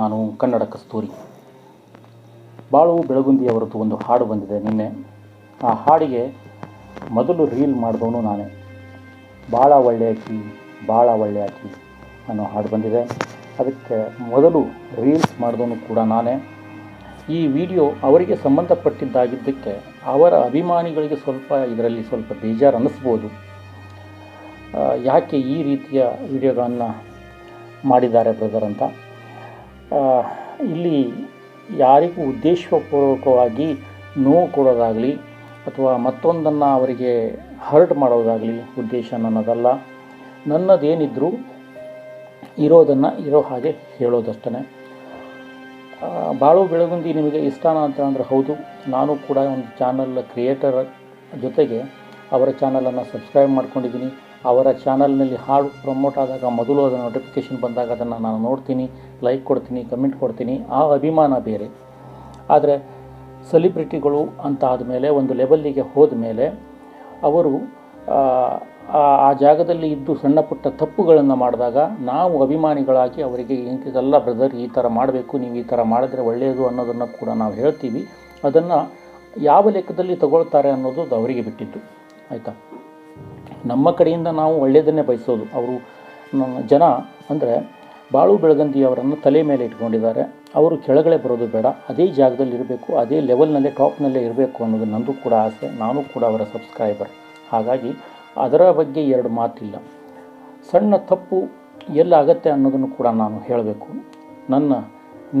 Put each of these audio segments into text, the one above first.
ನಾನು ಕನ್ನಡ ಕಸ್ತೂರಿ ಬಾಳು ಬೆಳಗುಂದಿ ಅವರದ್ದು ಒಂದು ಹಾಡು ಬಂದಿದೆ ನಿನ್ನೆ. ಆ ಹಾಡಿಗೆ ಮೊದಲು ರೀಲ್ ಮಾಡಿದವನು ನಾನೇ. ಭಾಳ ಒಳ್ಳೆಯಾಕಿ ಭಾಳ ಒಳ್ಳೆಯಾಕಿ ಅನ್ನೋ ಹಾಡು ಬಂದಿದೆ. ಅದಕ್ಕೆ ಮೊದಲು ರೀಲ್ಸ್ ಮಾಡಿದವನು ಕೂಡ ನಾನೇ. ಈ ವಿಡಿಯೋ ಅವರಿಗೆ ಸಂಬಂಧಪಟ್ಟಿದ್ದಾಗಿದ್ದಕ್ಕೆ ಅವರ ಅಭಿಮಾನಿಗಳಿಗೆ ಸ್ವಲ್ಪ ಇದರಲ್ಲಿ ಸ್ವಲ್ಪ ಬೇಜಾರು ಅನ್ನಿಸ್ಬೋದು ಯಾಕೆ ಈ ರೀತಿಯ ವಿಡಿಯೋಗಳನ್ನು ಮಾಡಿದ್ದಾರೆ ಬ್ರದರ್ ಅಂತ? ಇಲ್ಲಿ ಯಾರಿಗೂ ಉದ್ದೇಶಪೂರ್ವಕವಾಗಿ ನೋವು ಕೊಡೋದಾಗಲಿ ಅಥವಾ ಮತ್ತೊಂದನ್ನು ಅವರಿಗೆ ಹರ್ಟ್ ಮಾಡೋದಾಗಲಿ ಉದ್ದೇಶ ನನ್ನದಲ್ಲ. ನನ್ನದೇನಿದ್ರೂ ಇರೋದನ್ನು ಇರೋ ಹಾಗೆ ಹೇಳೋದಷ್ಟೇ ಬಾಳು ಬೆಳಗುಂದಿ ನಿಮಗೆ ಇಷ್ಟನಾ ಅಂತ ಅಂದರೆ ಹೌದು. ನಾನು ಕೂಡ ಒಂದು ಚಾನಲ್ ಕ್ರಿಯೇಟರ್ ಜೊತೆಗೆ ಅವರ ಚಾನಲನ್ನು ಸಬ್ಸ್ಕ್ರೈಬ್ ಮಾಡ್ಕೊಂಡಿದ್ದೀನಿ. ಅವರ ಚಾನಲ್ನಲ್ಲಿ ಹಾಡು ಪ್ರಮೋಟ್ ಆದಾಗ ಮೊದಲು ಅದರ ನೋಟಿಫಿಕೇಷನ್ ಬಂದಾಗ ಅದನ್ನು ನಾನು ನೋಡ್ತೀನಿ ಲೈಕ್ ಕೊಡ್ತೀನಿ ಕಮೆಂಟ್ ಕೊಡ್ತೀನಿ ಆ ಅಭಿಮಾನ ಬೇರೆ. ಆದರೆ ಸೆಲಿಬ್ರಿಟಿಗಳು ಅಂತ ಆದಮೇಲೆ ಒಂದು ಲೆವೆಲ್ಲಿಗೆ ಹೋದ ಮೇಲೆ ಅವರು ಆ, ಜಾಗದಲ್ಲಿ ಇದ್ದು ಸಣ್ಣ ಪುಟ್ಟ ತಪ್ಪುಗಳನ್ನು ಮಾಡಿದಾಗ ನಾವು ಅಭಿಮಾನಿಗಳಾಗಿ ಅವರಿಗೆ ಇಂಥದ್ದೆಲ್ಲ ಬ್ರದರ್ ಈ ಥರ ಮಾಡಬೇಕು ನೀವು ಈ ಥರ ಮಾಡಿದ್ರೆ ಒಳ್ಳೆಯದು ಅನ್ನೋದನ್ನು ಕೂಡ ನಾವು ಹೇಳ್ತೀವಿ. ಅದನ್ನು ಯಾವ ಲೆಕ್ಕದಲ್ಲಿ ತಗೊಳ್ತಾರೆ ಅನ್ನೋದು ಅವರಿಗೆ ಬಿಟ್ಟಿದ್ದು. ಆಯಿತಾ? ನಮ್ಮ ಕಡೆಯಿಂದ ನಾವು ಒಳ್ಳೆಯದನ್ನೇ ಬಯಸೋದು. ಅವರು ಜನ ಅಂದರೆ ಬಾಳು ಬೆಳಗಂದಿ ಅವರನ್ನು ತಲೆ ಮೇಲೆ ಇಟ್ಕೊಂಡಿದ್ದಾರೆ. ಅವರು ಕೆಳಗಡೆ ಬರೋದು ಬೇಡ. ಅದೇ ಜಾಗದಲ್ಲಿ ಇರಬೇಕು, ಅದೇ ಲೆವೆಲ್ನಲ್ಲೇ ಟಾಪ್ನಲ್ಲೇ ಇರಬೇಕು ಅನ್ನೋದು ನಂದು ಕೂಡ ಆಸೆ. ನಾನು ಕೂಡ ಅವರ ಸಬ್ಸ್ಕ್ರೈಬರ್ ಹಾಗಾಗಿ ಅದರ ಬಗ್ಗೆ ಎರಡು ಮಾತಿಲ್ಲ. ಸಣ್ಣ ತಪ್ಪು ಎಲ್ಲಾಗತ್ತೆ ಅನ್ನೋದನ್ನು ಕೂಡ ನಾನು ಹೇಳಬೇಕು. ನನ್ನ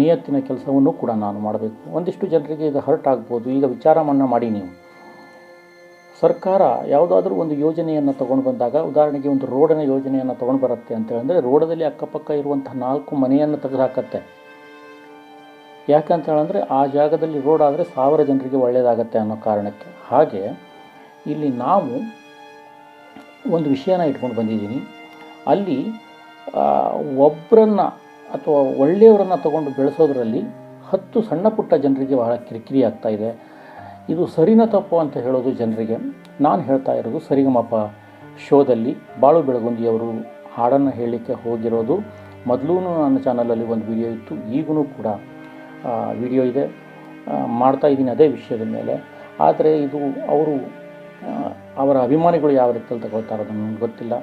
ನಿಯತ್ತಿನ ಕೆಲಸವನ್ನು ಕೂಡ ನಾನು ಮಾಡಬೇಕು. ಒಂದಿಷ್ಟು ಜನರಿಗೆ ಇದು ಹರ್ಟ್ ಆಗ್ಬೋದು. ಈಗ ವಿಚಾರ ಮನ್ನಾ ಮಾಡಿ ನೀವು. ಸರ್ಕಾರ ಯಾವುದಾದ್ರೂ ಒಂದು ಯೋಜನೆಯನ್ನು ತೊಗೊಂಡು ಬಂದಾಗ, ಉದಾಹರಣೆಗೆ ಒಂದು ರೋಡಿನ ಯೋಜನೆಯನ್ನು ತೊಗೊಂಡು ಬರುತ್ತೆ ಅಂತ ಹೇಳಿದ್ರೆ, ರೋಡದಲ್ಲಿ ಅಕ್ಕಪಕ್ಕ ಇರುವಂಥ ನಾಲ್ಕು ಮನೆಯನ್ನು ತೆಗೆದುಹಾಕತ್ತೆ ಯಾಕಂತ ಹೇಳಿದ್ರೆ, ಆ ಜಾಗದಲ್ಲಿ ರೋಡ್ ಆದರೆ ಸಾವಿರ ಜನರಿಗೆ ಒಳ್ಳೆಯದಾಗತ್ತೆ ಅನ್ನೋ ಕಾರಣಕ್ಕೆ. ಹಾಗೆ ಇಲ್ಲಿ ನಾವು ಒಂದು ವಿಷಯನ ಇಟ್ಕೊಂಡು ಬಂದಿದ್ದೀನಿ. ಅಲ್ಲಿ ಒಬ್ಬರನ್ನು ಅಥವಾ ಒಳ್ಳೆಯವರನ್ನು ತಗೊಂಡು ಬೆಳೆಸೋದ್ರಲ್ಲಿ ಹತ್ತು ಸಣ್ಣ ಪುಟ್ಟ ಜನರಿಗೆ ಬಹಳ ಕಿರಿಕಿರಿ ಆಗ್ತಾ ಇದೆ ಸರಿನ ತಪ್ಪು ಅಂತ ಹೇಳೋದು ಜನರಿಗೆ. ನಾನು ಹೇಳ್ತಾ ಇರೋದು ಸರಿಗಮಪ ಶೋದಲ್ಲಿ ಬಾಳು ಬೆಳಗುಂದಿಯವರು ಹಾಡನ್ನು ಹೇಳಲಿಕ್ಕೆ ಹೋಗಿರೋದು. ಮೊದಲೂ ನನ್ನ ಚಾನಲಲ್ಲಿ ಒಂದು ವಿಡಿಯೋ ಇತ್ತು ಈಗೂ ಕೂಡ ವಿಡಿಯೋ ಇದೆ. ಮಾಡ್ತಾ ಇದ್ದೀನಿ ಅದೇ ವಿಷಯದ ಮೇಲೆ. ಆದರೆ ಇದು ಅವರು ಅವರ ಅಭಿಮಾನಿಗಳು ಯಾವ ರೀತಿಯಲ್ಲಿ ತಗೊಳ್ತಾರೋ ನನಗೆ ಗೊತ್ತಿಲ್ಲ.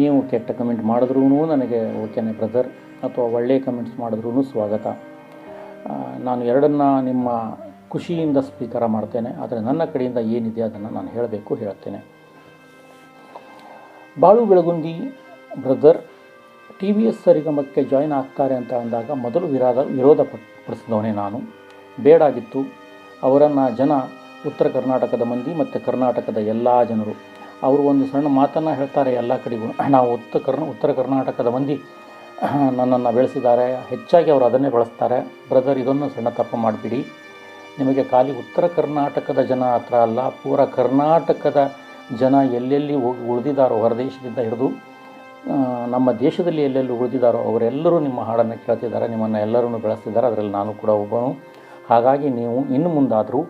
ನೀವು ಕೆಟ್ಟ ಕಮೆಂಟ್ ಮಾಡಿದ್ರೂ ನನಗೆ ಓಕೆನೆ ಬ್ರದರ್, ಅಥವಾ ಒಳ್ಳೆಯ ಕಮೆಂಟ್ಸ್ ಮಾಡಿದ್ರೂ ಸ್ವಾಗತ. ನಾನು ಎರಡನ್ನ ನಿಮ್ಮ ಖುಷಿಯಿಂದ ಸ್ವೀಕಾರ ಮಾಡ್ತೇನೆ, ಆದರೆ ನನ್ನ ಕಡೆಯಿಂದ ಏನಿದೆ ಅದನ್ನು ನಾನು ಹೇಳಬೇಕು ಹೇಳ್ತೇನೆ Balu Belagundi brother, T V S ಸರಿಗಮಕ್ಕೆ join ಆಗ್ತಾರೆ ಅಂತ ಅಂದಾಗ ಮೊದಲು ವಿರೋಧ ವಿರೋಧ ಪಡಿಸಿದವನೇ ನಾನು. ಬೇಡಾಗಿತ್ತು ಅವರನ್ನು ಜನ ಉತ್ತರ ಕರ್ನಾಟಕದ ಮಂದಿ ಮತ್ತು ಕರ್ನಾಟಕದ ಎಲ್ಲ ಜನರು. ಅವರು ಒಂದು ಸಣ್ಣ ಮಾತನ್ನು ಹೇಳ್ತಾರೆ ಎಲ್ಲ ಕಡೆಗೂ. ನಾವು ಉತ್ತರ ಕರ್ನ, ಉತ್ತರ ಕರ್ನಾಟಕದ ಮಂದಿ ನನ್ನನ್ನು ಬೆಳೆಸಿದ್ದಾರೆ. ಹೆಚ್ಚಾಗಿ ಅವರು ಅದನ್ನೇ ಬಳಸ್ತಾರೆ. ಬ್ರದರ್ ಇದನ್ನು ಸಣ್ಣ ತಪ್ಪು ಮಾಡಿಬಿಡಿ. ನಿಮಗೆ ಖಾಲಿ ಉತ್ತರ ಕರ್ನಾಟಕದ ಜನ ಹತ್ರ ಅಲ್ಲ, ಪೂರ ಕರ್ನಾಟಕದ ಜನ ಎಲ್ಲೆಲ್ಲಿ ಹೋಗಿ ಉಳಿದಿದ್ದಾರೋ ಹೊರದೇಶದಿಂದ ಹಿಡಿದು ನಮ್ಮ ದೇಶದಲ್ಲಿ ಎಲ್ಲೆಲ್ಲಿ ಉಳಿದಿದ್ದಾರೋ ಅವರೆಲ್ಲರೂ ನಿಮ್ಮ ಹಾಡನ್ನು ಕೇಳ್ತಿದ್ದಾರೆ, ನಿಮ್ಮನ್ನು ಎಲ್ಲರನ್ನು ಬೆಳೆಸ್ತಿದ್ದಾರೆ, ಅದರಲ್ಲಿ ನಾನು ಕೂಡ ಒಬ್ಬನು. ಹಾಗಾಗಿ ನೀವು ಇನ್ನು ಮುಂದಾದರೂ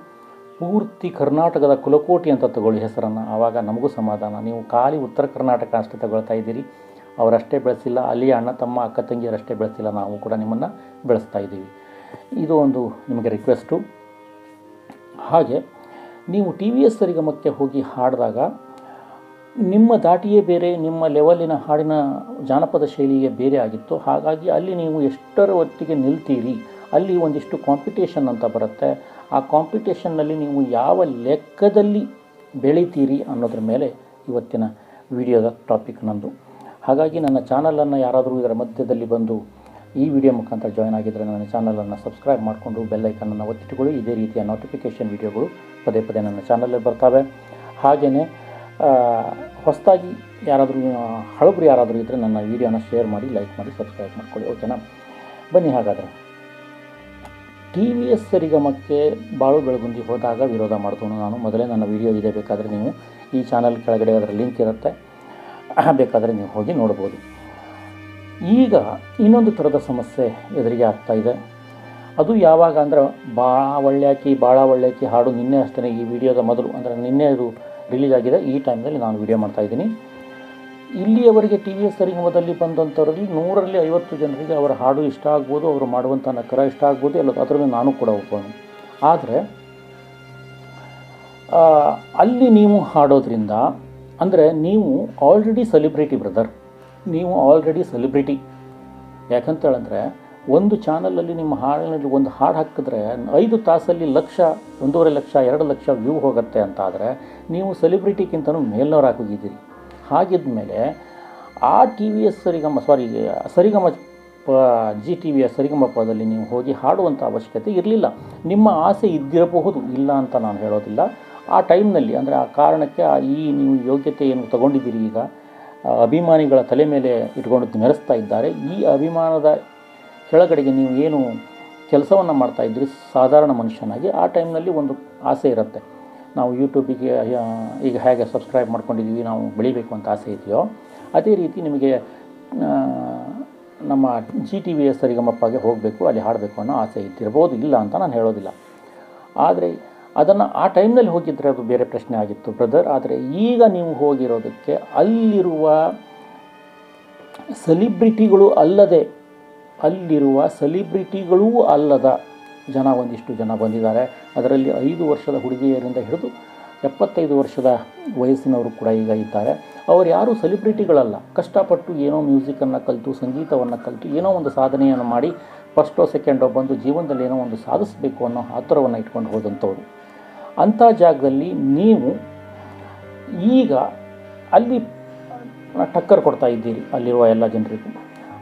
ಪೂರ್ತಿ ಕರ್ನಾಟಕದ ಕುಲಕೋಟಿ ಅಂತ ತಗೊಳ್ಳಿ ಹೆಸರನ್ನು. ಆವಾಗ ನಮಗೂ ಸಮಾಧಾನ. ನೀವು ಖಾಲಿ ಉತ್ತರ ಕರ್ನಾಟಕ ಅಷ್ಟೇ ತಗೊಳ್ತಾ ಇದ್ದೀರಿ. ಅವರಷ್ಟೇ ಬೆಳೆಸಿಲ್ಲ, ಅಲ್ಲಿಯ ಅಣ್ಣ ತಮ್ಮ, ಅಕ್ಕ ತಂಗಿಯರಷ್ಟೇ ಬೆಳೆಸಿಲ್ಲ, ನಾವು ಕೂಡ ನಿಮ್ಮನ್ನು ಬೆಳೆಸ್ತಾ ಇದ್ದೀವಿ. ಇದು ಒಂದು ನಿಮಗೆ ರಿಕ್ವೆಸ್ಟು ಹಾಗೆ ನೀವು ಟಿ ವಿ ಎಸ್ ಸರಿಗಮಕ್ಕೆ ಹೋಗಿ ಹಾಡಿದಾಗ ನಿಮ್ಮ ದಾಟಿಯೇ ಬೇರೆ, ನಿಮ್ಮ ಲೆವೆಲಿನ ಹಾಡಿನ ಜಾನಪದ ಶೈಲಿಯೇ ಬೇರೆ ಆಗಿತ್ತು. ಹಾಗಾಗಿ ಅಲ್ಲಿ ನೀವು ಎಷ್ಟರ ಹೊತ್ತಿಗೆ ನಿಲ್ತೀರಿ? ಅಲ್ಲಿ ಒಂದಿಷ್ಟು ಕಾಂಪಿಟೇಷನ್ ಅಂತ ಬರುತ್ತೆ. ಆ ಕಾಂಪಿಟೇಷನ್ನಲ್ಲಿ ನೀವು ಯಾವ ಲೆಕ್ಕದಲ್ಲಿ ಬೆಳಿತೀರಿ ಅನ್ನೋದ್ರ ಮೇಲೆ ಇವತ್ತಿನ ವಿಡಿಯೋದ ಟಾಪಿಕ್ ನಂದು. ಹಾಗಾಗಿ ನನ್ನ ಚಾನಲನ್ನು ಯಾರಾದರೂ ಇದರ ಮಧ್ಯದಲ್ಲಿ ಬಂದು ಈ ವಿಡಿಯೋ ಮುಖಾಂತರ ಜಾಯ್ನ್ ಆಗಿದ್ದರೆ ನನ್ನ ಚಾನಲನ್ನು ಸಬ್ಸ್ಕ್ರೈಬ್ ಮಾಡಿಕೊಂಡು ಬೆಲ್ಲೈಕನನ್ನು ಒತ್ತಿಟ್ಟುಕೊಳ್ಳಿ. ಇದೇ ರೀತಿಯ ನೋಟಿಫಿಕೇಷನ್ ವಿಡಿಯೋಗಳು ಪದೇ ಪದೇ ನನ್ನ ಚಾನಲಲ್ಲಿ ಬರ್ತವೆ. ಹಾಗೆಯೇ ಹೊಸದಾಗಿ ಯಾರಾದರೂ ಹಳಬ್ರು ಯಾರಾದರೂ ಇದ್ದರೆ ನನ್ನ ವಿಡಿಯೋನ ಶೇರ್ ಮಾಡಿ ಲೈಕ್ ಮಾಡಿ ಸಬ್ಸ್ಕ್ರೈಬ್ ಮಾಡ್ಕೊಳ್ಳಿ. ಓಕೆನಾ ಬನ್ನಿ ಹಾಗಾದರೆ. ಟಿ ವಿ ಎಸ್ ಸರಿಗಮಕ್ಕೆ ಬಾಳು ಬೆಳಗುಂದಿ ಹೋದಾಗ ವಿರೋಧ ಮಾಡ್ತವನು ನಾನು. ಮೊದಲೇ ನನ್ನ ವಿಡಿಯೋ ಇದೆ. ಬೇಕಾದರೆ ನೀವು ಈ ಚಾನಲ್ ಕೆಳಗಡೆ ಅದರ ಲಿಂಕ್ ಇರುತ್ತೆ. ಬೇಕಾದರೆ ನೀವು ಹೋಗಿ ನೋಡ್ಬೋದು. ಈಗ ಇನ್ನೊಂದು ಥರದ ಸಮಸ್ಯೆ ಎದುರಿಗೆ ಆಗ್ತಾ ಇದೆ. ಅದು ಯಾವಾಗ ಅಂದ್ರೆ ಭಾಳ ಒಳ್ಳೆಯಾಕಿ ಭಾಳ ಒಳ್ಳೆಯಾಕಿ ಹಾಡು ನಿನ್ನೆ ಅಷ್ಟೇ ಈ ವಿಡಿಯೋದ ಮೊದಲು ಅಂದರೆ ನಿನ್ನೆ ಅದು ರಿಲೀಸ್ ಆಗಿದೆ. ಈ ಟೈಮ್ನಲ್ಲಿ ನಾನು ವಿಡಿಯೋ ಮಾಡ್ತಾಯಿದ್ದೀನಿ ಇಲ್ಲಿಯವರೆಗೆ ಟಿ ವಿ ಎಸ್ ಸರಿಗಮದಲ್ಲಿ ಬಂದಂಥವ್ರಲ್ಲಿ ನೂರಲ್ಲಿ ಐವತ್ತು ಜನರಿಗೆ ಅವರ ಹಾಡು ಇಷ್ಟ ಆಗ್ಬೋದು, ಅವರು ಮಾಡುವಂಥ ನಕರ ಇಷ್ಟ ಆಗ್ಬೋದು ಎಲ್ಲ ಅದರಲ್ಲಿ ನಾನು ಕೂಡ ಒಬ್ಬನು ಆದರೆ ಅಲ್ಲಿ ನೀವು ಹಾಡೋದ್ರಿಂದ ಅಂದರೆ ನೀವು ಆಲ್ರೆಡಿ ಸೆಲೆಬ್ರಿಟಿ ಬ್ರದರ್ ನೀವು ಆಲ್ರೆಡಿ ಸೆಲೆಬ್ರಿಟಿ ಯಾಕಂತೇಳಂದ್ರೆ, ಒಂದು ಚಾನಲಲ್ಲಿ ನಿಮ್ಮ ಹಾಡಿನಲ್ಲಿ ಒಂದು ಹಾಡು ಹಾಕಿದ್ರೆ, ಐದು ತಾಸಲ್ಲಿ ಲಕ್ಷ, ಒಂದೂವರೆ ಲಕ್ಷ, ಎರಡು ಲಕ್ಷ ವ್ಯೂ ಹೋಗುತ್ತೆ ಅಂತ ಆದರೆ ನೀವು ಸೆಲಿಬ್ರಿಟಿಗಿಂತನೂ ಹಾಗಿದ್ದ ಮೇಲೆ ಆ ಟಿ ವಿ ಎಸ್ ಸರಿಗಮ ಸಾರಿ ಸರಿಗಮ ಪ ಜಿ ಟಿ ವಿಯ ಸರಿಗಮಪದಲ್ಲಿ ನೀವು ಹೋಗಿ ಹಾಡುವಂಥ ಅವಶ್ಯಕತೆ ಇರಲಿಲ್ಲ. ನಿಮ್ಮ ಆಸೆ ಇದ್ದಿರಬಹುದು, ಇಲ್ಲ ಅಂತ ನಾನು ಹೇಳೋದಿಲ್ಲ. ಆ ಟೈಮ್ನಲ್ಲಿ ಅಂದರೆ ಆ ಕಾರಣಕ್ಕೆ ಈ ನೀವು ಯೋಗ್ಯತೆಯನ್ನು ತಗೊಂಡಿದ್ದೀರಿ ಈಗ? ಅಭಿಮಾನಿಗಳ ತಲೆ ಮೇಲೆ ಇಟ್ಕೊಂಡು ಮೆರೆಸ್ತಾ ಇದ್ದಾರೆ. ಈ ಅಭಿಮಾನದ ಕೆಳಗಡೆಗೆ ನೀವು ಏನು ಕೆಲಸವನ್ನು ಮಾಡ್ತಾ ಇದ್ರಿ ಸಾಧಾರಣ ಮನುಷ್ಯನಾಗಿ ಆ ಟೈಮ್ನಲ್ಲಿ ಒಂದು ಆಸೆ ಇರುತ್ತೆ. ನಾವು ಯೂಟ್ಯೂಬಿಗೆ ಈಗ ಹೇಗೆ ಸಬ್ಸ್ಕ್ರೈಬ್ ಮಾಡ್ಕೊಂಡಿದ್ದೀವಿ, ನಾವು ಬೆಳಿಬೇಕು ಅಂತ ಆಸೆ ಇದೆಯೋ, ಅದೇ ರೀತಿ ನಿಮಗೆ ನಮ್ಮ ಜಿ ಟಿ ವಿ ಎಸ್ ಸರಿಗಮಪ್ಪಗೆ ಹೋಗಬೇಕು, ಅಲ್ಲಿ ಹಾಡಬೇಕು ಅನ್ನೋ ಆಸೆ ಇದ್ದಿರ್ಬೋದು, ಇಲ್ಲ ಅಂತ ನಾನು ಹೇಳೋದಿಲ್ಲ. ಆದರೆ ಅದನ್ನು ಆ ಟೈಮ್ನಲ್ಲಿ ಹೋಗಿದ್ದರೆ ಅದು ಬೇರೆ ಪ್ರಶ್ನೆ ಆಗಿತ್ತು ಬ್ರದರ್ ಆದರೆ ಈಗ ನೀವು ಹೋಗಿರೋದಕ್ಕೆ ಅಲ್ಲಿರುವ ಸೆಲಿಬ್ರಿಟಿಗಳು ಅಲ್ಲದೆ, ಅಲ್ಲಿರುವ ಸೆಲಿಬ್ರಿಟಿಗಳೂ ಅಲ್ಲದ ಜನ, ಒಂದಿಷ್ಟು ಜನ ಬಂದಿದ್ದಾರೆ. ಅದರಲ್ಲಿ ಐದು ವರ್ಷದ ಹುಡುಗಿಯರಿಂದ ಹಿಡಿದು ಎಪ್ಪತ್ತೈದು ವರ್ಷದ ವಯಸ್ಸಿನವರು ಕೂಡ ಈಗ ಇದ್ದಾರೆ. ಅವರು ಯಾರೂ ಸೆಲಿಬ್ರಿಟಿಗಳಲ್ಲ ಕಷ್ಟಪಟ್ಟು ಏನೋ ಮ್ಯೂಸಿಕನ್ನು ಕಲಿತು, ಸಂಗೀತವನ್ನು ಕಲಿತು, ಏನೋ ಒಂದು ಸಾಧನೆಯನ್ನು ಮಾಡಿ ಫಸ್ಟೋ ಸೆಕೆಂಡೋ ಬಂದು ಜೀವನದಲ್ಲಿ ಏನೋ ಒಂದು ಸಾಧಿಸಬೇಕು ಅನ್ನೋ ಆತುರವನ್ನು ಇಟ್ಕೊಂಡು ಹೋದಂಥವ್ರು. ಅಂಥ ಜಾಗದಲ್ಲಿ ನೀವು ಈಗ ಅಲ್ಲಿ ಟಕ್ಕರ್ ಕೊಡ್ತಾ ಇದ್ದೀರಿ ಅಲ್ಲಿರುವ ಎಲ್ಲ ಜನರಿಗೂ.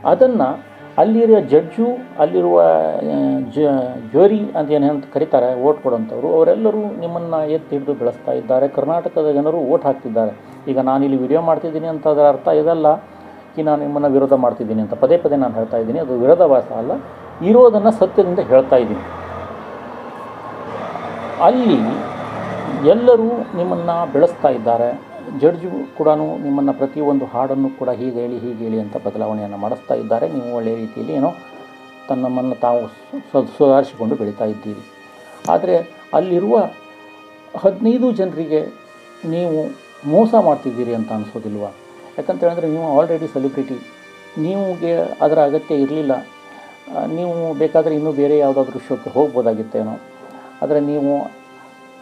ಅದನ್ನು ಅಲ್ಲಿರುವ ಜಡ್ಜು, ಅಲ್ಲಿರುವ ಜೋರಿ ಜ ಜ್ಯೂರಿ ಅಂತ ಏನಂತ ಕರೀತಾರೆ ಓಟ್ ಕೊಡೋಂಥವ್ರು, ಅವರೆಲ್ಲರೂ ನಿಮ್ಮನ್ನು ಎತ್ತಿ ಹಿಡಿದು ಬೆಳೆಸ್ತಾ ಇದ್ದಾರೆ. ಕರ್ನಾಟಕದ ಜನರು ಓಟ್ ಹಾಕ್ತಿದ್ದಾರೆ. ಈಗ ನಾನಿಲ್ಲಿ ವಿಡಿಯೋ ಮಾಡ್ತಿದ್ದೀನಿ ಅಂತ ಅದರ ಅರ್ಥ ಇದಲ್ಲ. ಕಿ ನಾನು ನಿಮ್ಮನ್ನು ವಿರೋಧ ಮಾಡ್ತಿದ್ದೀನಿ ಅಂತ ಪದೇ ಪದೇ ನಾನು ಹೇಳ್ತಾ ಇದ್ದೀನಿ. ಅದು ವಿರೋಧವಾಸ ಅಲ್ಲ. ಇರೋದನ್ನು ಸತ್ಯದಿಂದ ಹೇಳ್ತಾ ಇದ್ದೀನಿ. ಅಲ್ಲಿ ಎಲ್ಲರೂ ನಿಮ್ಮನ್ನು ಬೆಳೆಸ್ತಾ ಇದ್ದಾರೆ. ಜಡ್ಜು ಕೂಡ ನಿಮ್ಮನ್ನು ಪ್ರತಿಯೊಂದು ಹಾಡನ್ನು ಕೂಡ ಹೀಗೆ ಹೇಳಿ ಹೀಗೆ ಹೇಳಿ ಅಂತ ಬದಲಾವಣೆಯನ್ನು ಮಾಡಿಸ್ತಾ ಇದ್ದಾರೆ. ನೀವು ಒಳ್ಳೆಯ ರೀತಿಯಲ್ಲಿ ಏನೋ ತನ್ನಮ್ಮನ್ನು ತಾವು ಸುಧಾರಿಸಿಕೊಂಡು ಬೆಳೀತಾ ಇದ್ದೀರಿ. ಆದರೆ ಅಲ್ಲಿರುವ ಹದಿನೈದು ಜನರಿಗೆ ನೀವು ಮೋಸ ಮಾಡ್ತಿದ್ದೀರಿ ಅಂತ ಅನಿಸೋದಿಲ್ವ? ಯಾಕಂತ ಹೇಳಿದ್ರೆ ನೀವು ಆಲ್ರೆಡಿ ಸೆಲೆಬ್ರಿಟಿ ನೀವುಗೆ ಅದರ ಅಗತ್ಯ ಇರಲಿಲ್ಲ. ನೀವು ಬೇಕಾದರೆ ಇನ್ನೂ ಬೇರೆ ಯಾವುದಾದ್ರೂ ಶೋಕ್ಕೆ ಹೋಗ್ಬೋದಾಗಿತ್ತೇನೋ. ಆದರೆ ನೀವು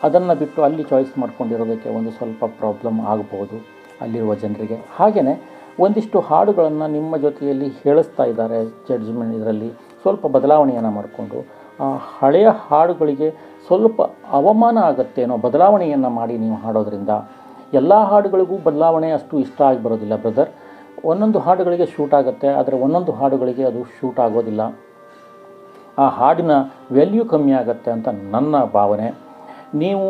ಅದನ್ನು ಬಿಟ್ಟು ಅಲ್ಲಿ ಚಾಯ್ಸ್ ಮಾಡ್ಕೊಂಡಿರೋದಕ್ಕೆ ಒಂದು ಸ್ವಲ್ಪ ಪ್ರಾಬ್ಲಮ್ ಆಗ್ಬೋದು ಅಲ್ಲಿರುವ ಜನರಿಗೆ. ಹಾಗೆಯೇ ಒಂದಿಷ್ಟು ಹಾಡುಗಳನ್ನು ನಿಮ್ಮ ಜೊತೆಯಲ್ಲಿ ಹೇಳಿಸ್ತಾ ಇದ್ದಾರೆ ಜಡ್ಜ್ಮೆಂಟ್ ಇದರಲ್ಲಿ. ಸ್ವಲ್ಪ ಬದಲಾವಣೆಯನ್ನು ಮಾಡಿಕೊಂಡು, ಆ, ಹಳೆಯ ಹಾಡುಗಳಿಗೆ ಸ್ವಲ್ಪ ಅವಮಾನ ಆಗುತ್ತೇನೋ ಬದಲಾವಣೆಯನ್ನು ಮಾಡಿ ನೀವು ಹಾಡೋದ್ರಿಂದ. ಎಲ್ಲ ಹಾಡುಗಳಿಗೂ ಬದಲಾವಣೆ ಅಷ್ಟು ಇಷ್ಟ ಆಗಿ ಬರೋದಿಲ್ಲ ಬ್ರದರ್ ಒಂದೊಂದು ಹಾಡುಗಳಿಗೆ ಶೂಟ್ ಆಗುತ್ತೆ, ಆದರೆ ಒಂದೊಂದು ಹಾಡುಗಳಿಗೆ ಅದು ಶೂಟ್ ಆಗೋದಿಲ್ಲ. ಆ ಹಾಡಿನ ವ್ಯಾಲ್ಯೂ ಕಮ್ಮಿ ಆಗುತ್ತೆ ಅಂತ ನನ್ನ ಭಾವನೆ. ನೀವು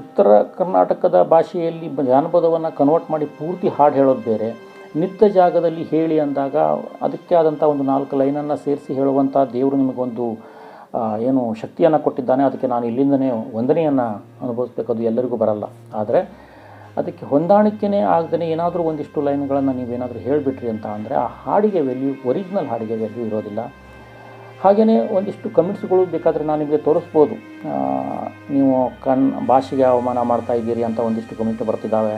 ಉತ್ತರ ಕರ್ನಾಟಕದ ಭಾಷೆಯಲ್ಲಿ ಜಾನಪದವನ್ನು ಕನ್ವರ್ಟ್ ಮಾಡಿ ಪೂರ್ತಿ ಹಾಡು ಹೇಳೋದು ಬೇರೆ. ನಿತ್ಯ ಜಾಗದಲ್ಲಿ ಹೇಳಿ ಅಂದಾಗ ಅದಕ್ಕೆ ಆದಂಥ ಒಂದು ನಾಲ್ಕು ಲೈನನ್ನು ಸೇರಿಸಿ ಹೇಳುವಂಥ ದೇವರು ನಿಮಗೊಂದು ಏನು ಶಕ್ತಿಯನ್ನು ಕೊಟ್ಟಿದ್ದಾನೆ. ಅದಕ್ಕೆ ನಾನು ಇಲ್ಲಿಂದನೇ ವಂದನೆಯನ್ನು ಅನುಭವಿಸ್ಬೇಕದು ಎಲ್ಲರಿಗೂ ಬರಲ್ಲ. ಆದರೆ ಅದಕ್ಕೆ ಹೊಂದಾಣಿಕೆನೇ ಆಗದೇ ಏನಾದರೂ ಒಂದಿಷ್ಟು ಲೈನ್ಗಳನ್ನು ನೀವೇನಾದರೂ ಹೇಳಿಬಿಟ್ರಿ ಅಂತ ಅಂದರೆ ಆ ಹಾಡಿಗೆ ವ್ಯಾಲ್ಯೂ ಒರಿಜಿನಲ್ ಹಾಡಿಗೆ ವ್ಯಾಲ್ಯೂ ಇರೋದಿಲ್ಲ. ಹಾಗೆಯೇ ಒಂದಿಷ್ಟು ಕಮೆಂಟ್ಸ್ಗಳು ಬೇಕಾದರೆ ನಾನು ನಿಮಗೆ ತೋರಿಸ್ಬೋದು. ನೀವು ಕಣ್, ಭಾಷೆಗೆ ಅವಮಾನ ಮಾಡ್ತಾ ಇದ್ದೀರಿ ಅಂತ ಒಂದಿಷ್ಟು ಕಮೆಂಟ್ ಬರ್ತಿದ್ದಾವೆ.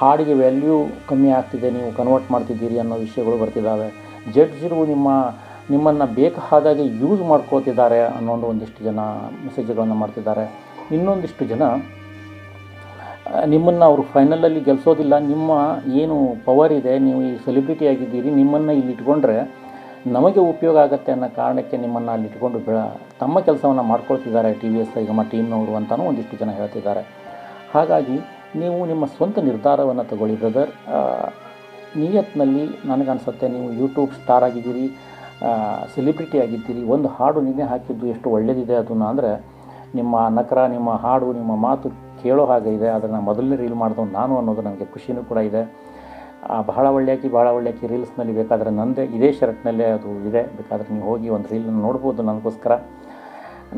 ಹಾಡಿಗೆ ವ್ಯಾಲ್ಯೂ ಕಮ್ಮಿ ಆಗ್ತಿದೆ, ನೀವು ಕನ್ವರ್ಟ್ ಮಾಡ್ತಿದ್ದೀರಿ ಅನ್ನೋ ವಿಷಯಗಳು ಬರ್ತಿದ್ದಾವೆ. ಜಡ್ಜರು ನಿಮ್ಮ, ನಿಮ್ಮನ್ನು ಬೇಕಾದಾಗೆ ಯೂಸ್ ಮಾಡ್ಕೋತಿದ್ದಾರೆ ಅನ್ನೋ ಒಂದು ಒಂದಿಷ್ಟು ಜನ ಮೆಸೇಜ್ಗಳನ್ನು ಮಾಡ್ತಿದ್ದಾರೆ. ಇನ್ನೊಂದಿಷ್ಟು ಜನ ನಿಮ್ಮನ್ನು ಅವರು ಫೈನಲಲ್ಲಿ ಗೆಲ್ಲಿಸೋದಿಲ್ಲ ನಿಮ್ಮ ಏನು ಪವರ್ ಇದೆ, ನೀವು ಈ ಸೆಲೆಬ್ರಿಟಿ ಆಗಿದ್ದೀರಿ, ನಿಮ್ಮನ್ನು ಇಲ್ಲಿ ಇಟ್ಕೊಂಡ್ರೆ ನಮಗೆ ಉಪಯೋಗ ಆಗುತ್ತೆ ಅನ್ನೋ ಕಾರಣಕ್ಕೆ ನಿಮ್ಮನ್ನು ಅಲ್ಲಿ ಇಟ್ಕೊಂಡು ಬೆಳ, ತಮ್ಮ ಕೆಲಸವನ್ನು ಮಾಡ್ಕೊಳ್ತಿದ್ದಾರೆ ಟಿ ವಿ ಎಸ್ ನಮ್ಮ ಟೀಮ್ನವರು ಅಂತಲೂ ಒಂದಿಷ್ಟು ಜನ ಹೇಳ್ತಿದ್ದಾರೆ. ಹಾಗಾಗಿ ನೀವು ನಿಮ್ಮ ಸ್ವಂತ ನಿರ್ಧಾರವನ್ನು ತಗೊಳ್ಳಿ ಬ್ರದರ್ ನಿಯತ್ನಲ್ಲಿ ನನಗನ್ಸುತ್ತೆ ನೀವು ಯೂಟ್ಯೂಬ್ ಸ್ಟಾರ್ ಆಗಿದ್ದೀರಿ ಸೆಲಿಬ್ರಿಟಿ ಆಗಿದ್ದೀರಿ, ಒಂದು ಹಾಡು ನಿನ್ನೆ ಹಾಕಿದ್ದು ಎಷ್ಟು ಒಳ್ಳೆಯದಿದೆ ಅದನ್ನು ಅಂದರೆ ನಿಮ್ಮ ನಕರ ನಿಮ್ಮ ಹಾಡು, ನಿಮ್ಮ ಮಾತು ಕೇಳೋ ಹಾಗೆ ಇದೆ ಅದನ್ನು ಮೊದಲನೇ ರೀಲ್ ಮಾಡಿದವನು ನಾನು ಅನ್ನೋದು ನನಗೆ ಖುಷಿನೂ ಕೂಡ ಇದೆ. ಬಹಳ ಒಳ್ಳೆಯಾಕಿ ಭಾಳ ಒಳ್ಳೆಯಾಕಿ ರೀಲ್ಸ್ನಲ್ಲಿ ಬೇಕಾದರೆ ನನ್ನದೇ ಇದೇ ಶರ್ಟ್ನಲ್ಲೇ ಅದು ಇದೆ. ಬೇಕಾದರೆ ನೀವು ಹೋಗಿ ಒಂದು ರೀಲನ್ನು ನೋಡ್ಬೋದು ನನಗೋಸ್ಕರ.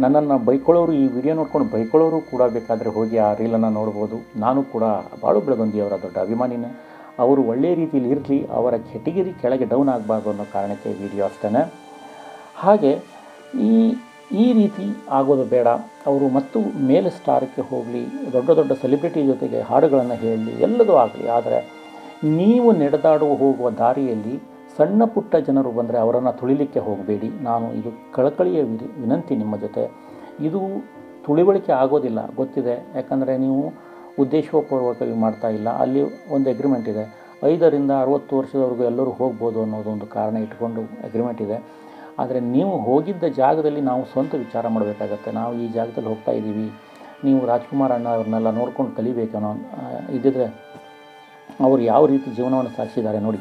ನನ್ನನ್ನು ಬೈಕೊಳ್ಳೋರು ಈ ವಿಡಿಯೋ ನೋಡ್ಕೊಂಡು ಬೈಕೊಳ್ಳೋರು ಕೂಡ ಬೇಕಾದರೆ ಹೋಗಿ ಆ ರೀಲನ್ನು ನೋಡ್ಬೋದು. ನಾನು ಕೂಡ ಬಾಳು ಬೆಳಗೊಂದಿಯವರ ದೊಡ್ಡ ಅಭಿಮಾನಿನೇ. ಅವರು ಒಳ್ಳೆಯ ರೀತಿಯಲ್ಲಿ ಇರಲಿ, ಅವರ ಕೆಟಗಿರಿ ಕೆಳಗೆ ಡೌನ್ ಆಗಬಾರ್ದು ಅನ್ನೋ ಕಾರಣಕ್ಕೆ ವಿಡಿಯೋ ಅಷ್ಟೇ ಹಾಗೆ ಈ ಈ ರೀತಿ ಆಗೋದು ಬೇಡ. ಅವರು ಮತ್ತು ಮೇಲೆ ಸ್ಟಾರಕ್ಕೆ ಹೋಗಲಿ, ದೊಡ್ಡ ದೊಡ್ಡ ಸೆಲೆಬ್ರಿಟಿ ಜೊತೆಗೆ ಹಾಡುಗಳನ್ನು ಹೇಳಲಿ ಎಲ್ಲದೂ ಆಗಲಿ. ಆದರೆ ನೀವು ನಡೆದಾಡುವ ಹೋಗುವ ದಾರಿಯಲ್ಲಿ ಸಣ್ಣ ಪುಟ್ಟ ಜನರು ಬಂದರೆ ಅವರನ್ನು ತುಳಿಲಿಕ್ಕೆ ಹೋಗಬೇಡಿ. ನಾನು ಇದು ಕಳಕಳಿಯ ವಿನಂತಿ ನಿಮ್ಮ ಜೊತೆ. ಇದು ತುಳಿವಳಿಕೆ ಆಗೋದಿಲ್ಲ, ಗೊತ್ತಿದೆ. ಯಾಕಂದರೆ ನೀವು ಉದ್ದೇಶಪೂರ್ವಕವಾಗಿ ಮಾಡ್ತಾ ಇಲ್ಲ. ಅಲ್ಲಿ ಒಂದು ಅಗ್ರಿಮೆಂಟ್ ಇದೆ. ಐದರಿಂದ ಅರುವತ್ತು ವರ್ಷದವರೆಗೂ ಎಲ್ಲರೂ ಹೋಗ್ಬೋದು ಅನ್ನೋದೊಂದು ಕಾರಣ ಇಟ್ಕೊಂಡು ಅಗ್ರಿಮೆಂಟ್ ಇದೆ. ಆದರೆ ನೀವು ಹೋಗಿದ್ದ ಜಾಗದಲ್ಲಿ ನಾವು ಸ್ವಂತ ವಿಚಾರ ಮಾಡಬೇಕಾಗತ್ತೆ. ನಾವು ಈ ಜಾಗದಲ್ಲಿ ಹೋಗ್ತಾ ಇದ್ದೀವಿ ನೀವು ರಾಜ್ಕುಮಾರ್ ಅಣ್ಣ ಅವ್ರನ್ನೆಲ್ಲ ನೋಡ್ಕೊಂಡು ಕಲಿಬೇಕನ್ನೋ ಇದ್ದಿದ್ರೆ ಅವರು ಯಾವ ರೀತಿ ಜೀವನವನ್ನು ಸಾಗಿಸಿದ್ದಾರೆ ನೋಡಿ.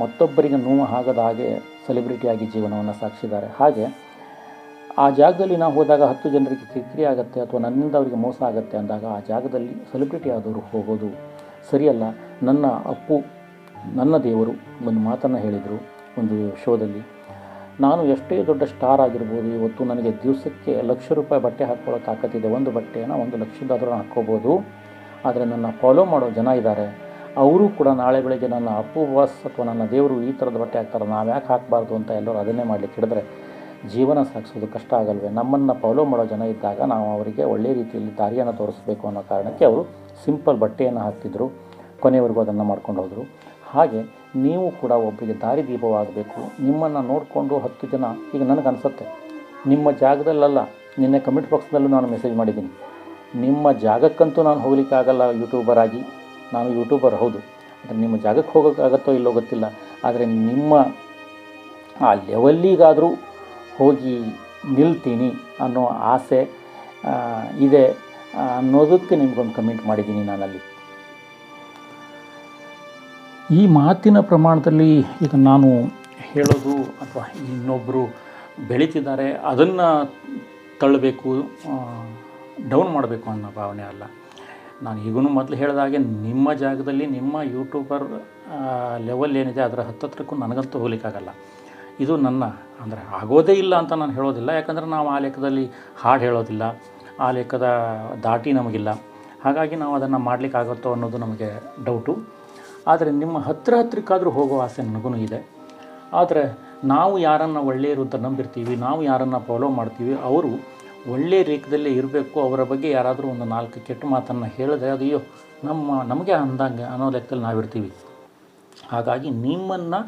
ಮತ್ತೊಬ್ಬರಿಗೆ ನೋವು ಆಗದ ಹಾಗೆ ಸೆಲೆಬ್ರಿಟಿಯಾಗಿ ಜೀವನವನ್ನು ಸಾಗಿಸಿದ್ದಾರೆ ಹಾಗೆ ಆ ಜಾಗದಲ್ಲಿ ನಾವು ಹೋದಾಗ ಹತ್ತು ಜನರಿಗೆ ಕಿರಿಕಿರಿ ಆಗುತ್ತೆ ಅಥವಾ ನನ್ನಿಂದ ಅವರಿಗೆ ಮೋಸ ಆಗುತ್ತೆ ಅಂದಾಗ ಆ ಜಾಗದಲ್ಲಿ ಸೆಲೆಬ್ರಿಟಿ ಆದವರು ಹೋಗೋದು ಸರಿಯಲ್ಲ. ನನ್ನ ಅಪ್ಪು, ನನ್ನ ದೇವರು ಒಂದು ಮಾತನ್ನು ಹೇಳಿದರು ಒಂದು ಶೋದಲ್ಲಿ. ನಾನು ಎಷ್ಟೇ ದೊಡ್ಡ ಸ್ಟಾರ್ ಆಗಿರ್ಬೋದು, ಇವತ್ತು ನನಗೆ ದಿವಸಕ್ಕೆ ಲಕ್ಷ ರೂಪಾಯಿ ಬಟ್ಟೆ ಹಾಕ್ಕೊಳ್ಳೋ ತಾಕತ್ತಿದೆ. ಒಂದು ಬಟ್ಟೆನ ಒಂದು ಲಕ್ಷದಾದರೂ ಹಾಕ್ಕೋಬೋದು. ಆದರೆ ನನ್ನ ಫಾಲೋ ಮಾಡೋ ಜನ ಇದ್ದಾರೆ. ಅವರು ಕೂಡ ನಾಳೆ ಬೆಳಗ್ಗೆ ನನ್ನ ಅಪ್ಪು ಅಥವಾ ನನ್ನ ದೇವರು ಈ ಥರದ ಬಟ್ಟೆ ಹಾಕ್ತಾರೆ ನಾವು ಯಾಕೆ ಹಾಕಬಾರ್ದು ಅಂತ ಎಲ್ಲರೂ ಅದನ್ನೇ ಮಾಡಲಿಕ್ಕೆ ಹಿಡಿದ್ರೆ ಜೀವನ ಸಾಗಿಸೋದು ಕಷ್ಟ ಆಗಲ್ವೇ? ನಮ್ಮನ್ನು ಫಾಲೋ ಮಾಡೋ ಜನ ಇದ್ದಾಗ ನಾವು ಅವರಿಗೆ ಒಳ್ಳೆಯ ರೀತಿಯಲ್ಲಿ ದಾರಿಯನ್ನು ತೋರಿಸ್ಬೇಕು ಅನ್ನೋ ಕಾರಣಕ್ಕೆ ಅವರು ಸಿಂಪಲ್ ಬಟ್ಟೆಯನ್ನು ಹಾಕ್ತಿದ್ರು ಕೊನೆಯವರೆಗೂ ಅದನ್ನು ಮಾಡ್ಕೊಂಡು ಹೋದರು. ಹಾಗೆ ನೀವು ಕೂಡ ಒಬ್ಬರಿಗೆ ದಾರಿದೀಪವಾಗಬೇಕು ನಿಮ್ಮನ್ನು ನೋಡಿಕೊಂಡು ಹತ್ತು ಜನ, ಈಗ ನನಗೆ ಅನಿಸುತ್ತೆ, ನಿಮ್ಮ ಜಾಗದಲ್ಲಲ್ಲ, ನಿನ್ನೆ ಕಮೆಂಟ್ ಬಾಕ್ಸ್ನಲ್ಲೂ ನಾನು ಮೆಸೇಜ್ ಮಾಡಿದ್ದೀನಿ. ನಿಮ್ಮ ಜಾಗಕ್ಕಂತೂ ನಾನು ಹೋಗ್ಲಿಕ್ಕಾಗಲ್ಲ ಯೂಟ್ಯೂಬರ್ ಆಗಿ. ನಾನು ಯೂಟ್ಯೂಬರ್, ಹೌದು. ಅಂದರೆ ನಿಮ್ಮ ಜಾಗಕ್ಕೆ ಹೋಗೋಕ್ಕಾಗತ್ತೋ ಇಲ್ಲೋ ಗೊತ್ತಿಲ್ಲ. ಆದರೆ ನಿಮ್ಮ ಆ ಲೆವೆಲ್ಲಿಗಾದರೂ ಹೋಗಿ ನಿಲ್ತೀನಿ ಅನ್ನೋ ಆಸೆ ಇದೆ ಅನ್ನೋದಕ್ಕೆ ನಿಮಗೊಂದು ಕಮೆಂಟ್ ಮಾಡಿದ್ದೀನಿ ನಾನಲ್ಲಿ. ಈ ಮಾತಿನ ಪ್ರಮಾಣದಲ್ಲಿ ಈಗ ನಾನು ಹೇಳೋದು ಅಥವಾ ಇನ್ನೊಬ್ಬರು ಬೆಳೀತಿದ್ದಾರೆ, ಅದನ್ನು ತಳ್ಳಬೇಕು ಡೌನ್ ಮಾಡಬೇಕು ಅನ್ನೋ ಭಾವನೆ ಅಲ್ಲ. ನಾನು ಈಗೂ ಮೊದಲು ಹೇಳಿದಾಗೆ ನಿಮ್ಮ ಜಾಗದಲ್ಲಿ ನಿಮ್ಮ ಯೂಟ್ಯೂಬರ್ ಲೆವೆಲ್ ಏನಿದೆ ಅದರ ಹತ್ತತ್ರಕ್ಕೂ ನನಗಂತೂ ಹೋಗ್ಲಿಕ್ಕಾಗಲ್ಲ. ಇದು ನನ್ನ, ಅಂದರೆ ಆಗೋದೇ ಇಲ್ಲ ಅಂತ ನಾನು ಹೇಳೋದಿಲ್ಲ. ಯಾಕಂದರೆ ನಾವು ಆ ಲೆಕ್ಕದಲ್ಲಿ ಹಾಡು ಹೇಳೋದಿಲ್ಲ, ಆ ಲೆಕ್ಕದ ದಾಟಿ ನಮಗಿಲ್ಲ. ಹಾಗಾಗಿ ನಾವು ಅದನ್ನು ಮಾಡಲಿಕ್ಕಾಗುತ್ತೋ ಅನ್ನೋದು ನಮಗೆ ಡೌಟು ಆದರೆ ನಿಮ್ಮ ಹತ್ತಿರ ಹತ್ತಿರಕ್ಕಾದರೂ ಹೋಗೋ ಆಸೆ ನನಗೂ ಇದೆ. ಆದರೆ ನಾವು ಯಾರನ್ನು ಒಳ್ಳೆಯರು ಅಂತ ನಂಬಿರ್ತೀವಿ, ನಾವು ಯಾರನ್ನು ಫಾಲೋ ಮಾಡ್ತೀವಿ, ಅವರು ಒಳ್ಳೆಯ ರೀತಿಯಲ್ಲಿ ಇರಬೇಕು ಅವರ ಬಗ್ಗೆ ಯಾರಾದರೂ ಒಂದು ನಾಲ್ಕು ಕೆಟ್ಟ ಮಾತನ್ನು ಹೇಳಿದ್ರೆ ಅದು ಅಯ್ಯೋ, ನಮ್ಮ, ನಮಗೆ ಅಂದಂಗೆ ಅನ್ನೋ ಲೆಕ್ಕದಲ್ಲಿ ನಾವಿರ್ತೀವಿ. ಹಾಗಾಗಿ ನಿಮ್ಮನ್ನು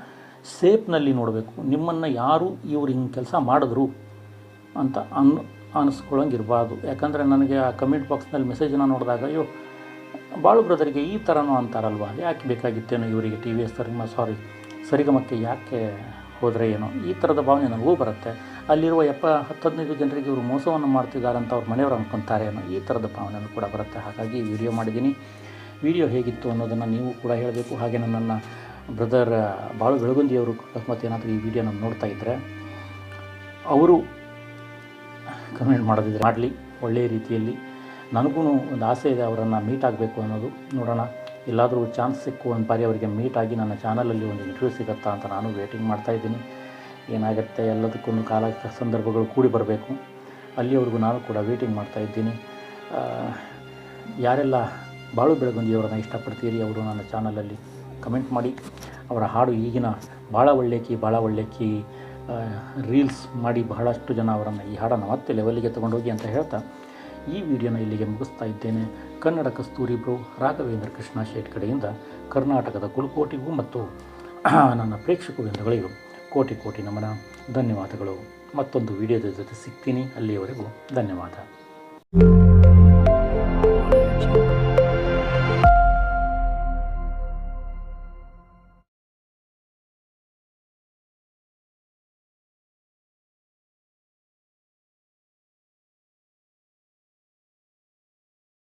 ಸೇಫ್ನಲ್ಲಿ ನೋಡಬೇಕು. ನಿಮ್ಮನ್ನು ಯಾರು ಇವ್ರು ಹಿಂಗೆ ಕೆಲಸ ಮಾಡಿದ್ರು ಅಂತ ಅನ್ ಅನ್ನಿಸ್ಕೊಳ್ಳೋಂಗಿರಬಾರ್ದು ಯಾಕಂದರೆ ನನಗೆ ಆ ಕಮೆಂಟ್ ಬಾಕ್ಸ್ನಲ್ಲಿ ಮೆಸೇಜನ್ನು ನೋಡಿದಾಗ ಅಯ್ಯೋ, ಬಾಳು ಬ್ರದರಿಗೆ ಈ ಥರನೂ ಅಂತಾರಲ್ವ? ಯಾಕೆ ಬೇಕಾಗಿತ್ತೇನೋ ಇವರಿಗೆ ಟಿ ವಿ ಎಸ್ ಸರಿಗಮ, ಸಾರಿ, ಸರಿಗಮಕ್ಕೆ ಯಾಕೆ ಹೋದರೆ ಏನೋ? ಈ ಥರದ ಭಾವನೆ ನನಗೂ ಬರುತ್ತೆ. ಅಲ್ಲಿರುವ ಎಪ್ಪ ಹತ್ತು ಹದಿನೈದು ಜನರಿಗೆ ಇವರು ಮೋಸವನ್ನು ಮಾಡ್ತಿದ್ದಾರೆ ಅಂತ ಅವ್ರ ಮನೆಯವರು ಅನ್ಕೊತಾರೆ ಅನ್ನೋ ಈ ಥರದ ಭಾವನೆ ಕೂಡ ಬರುತ್ತೆ. ಹಾಗಾಗಿ ವಿಡಿಯೋ ಮಾಡಿದ್ದೀನಿ. ವಿಡಿಯೋ ಹೇಗಿತ್ತು ಅನ್ನೋದನ್ನು ನೀವು ಕೂಡ ಹೇಳಬೇಕು. ಹಾಗೆ ನನ್ನನ್ನು ಬ್ರದರ್ ಬಾಳು ಬೆಳಗುಂದಿಯವರು ಅಕಸ್ಮಾತ್ ಏನಾದರೂ ಈ ವಿಡಿಯೋನ ನೋಡ್ತಾ ಇದ್ದರೆ ಅವರು ಕಮೆಂಟ್ ಮಾಡೋದಿದ್ರೆ ಮಾಡಲಿ. ಒಳ್ಳೆಯ ರೀತಿಯಲ್ಲಿ ನನಗೂ ಒಂದು ಆಸೆ ಇದೆ ಅವರನ್ನು ಮೀಟ್ ಆಗಬೇಕು ಅನ್ನೋದು. ನೋಡೋಣ, ಎಲ್ಲಾದರೂ ಚಾನ್ಸ್ ಸಿಕ್ಕು ಒಂದು ಬಾರಿ ಅವರಿಗೆ ಮೀಟ್ ಆಗಿ ನನ್ನ ಚಾನಲಲ್ಲಿ ಒಂದು ಇಂಟರ್ವ್ಯೂ ಸಿಗುತ್ತಾ ಅಂತ ನಾನು ವೇಟಿಂಗ್ ಮಾಡ್ತಾ ಇದ್ದೀನಿ. ಏನಾಗುತ್ತೆ ಎಲ್ಲದಕ್ಕೂ ಕಾಲ ಸಂದರ್ಭಗಳು ಕೂಡಿ ಬರಬೇಕು. ಅಲ್ಲಿವರೆಗೂ ನಾನು ಕೂಡ ವೇಟಿಂಗ್ ಮಾಡ್ತಾ ಇದ್ದೀನಿ. ಯಾರೆಲ್ಲ ಬಾಳು ಬೆಳಗುಂದಿಯವರನ್ನು ಇಷ್ಟಪಡ್ತೀರಿ ಅವರು ನನ್ನ ಚಾನಲಲ್ಲಿ ಕಮೆಂಟ್ ಮಾಡಿ. ಅವರ ಹಾಡು ಈಗಿನ ಭಾಳ ಒಳ್ಳೆಕಿ ಭಾಳ ಒಳ್ಳೆಕಿ ರೀಲ್ಸ್ ಮಾಡಿ ಬಹಳಷ್ಟು ಜನ ಅವರನ್ನು ಈ ಹಾಡನ್ನು ಮತ್ತೆ ಲೆವೆಲ್ಲಿಗೆ ತೊಗೊಂಡೋಗಿ ಅಂತ ಹೇಳ್ತಾ ಈ ವಿಡಿಯೋನ ಇಲ್ಲಿಗೆ ಮುಗಿಸ್ತಾ ಇದ್ದೇನೆ. ಕನ್ನಡ ಕಸ್ತೂರಿ ಬ್ರೋ, ರಾಘವೇಂದ್ರ ಕೃಷ್ಣ ಶೇಟ್ ಕಡೆಯಿಂದ ಕರ್ನಾಟಕದ ಕುಲಕೋಟಿಗೂ ಮತ್ತು ನನ್ನ ಪ್ರೇಕ್ಷಕ ವೃಂದಗಳಿಗೂ ಕೋಟಿ ಕೋಟಿ ನಮನ. ಧನ್ಯವಾದಗಳು. ಮತ್ತೊಂದು ವಿಡಿಯೋದ ಜೊತೆ ಸಿಗ್ತೀನಿ. ಅಲ್ಲಿಯವರೆಗೂ ಧನ್ಯವಾದ.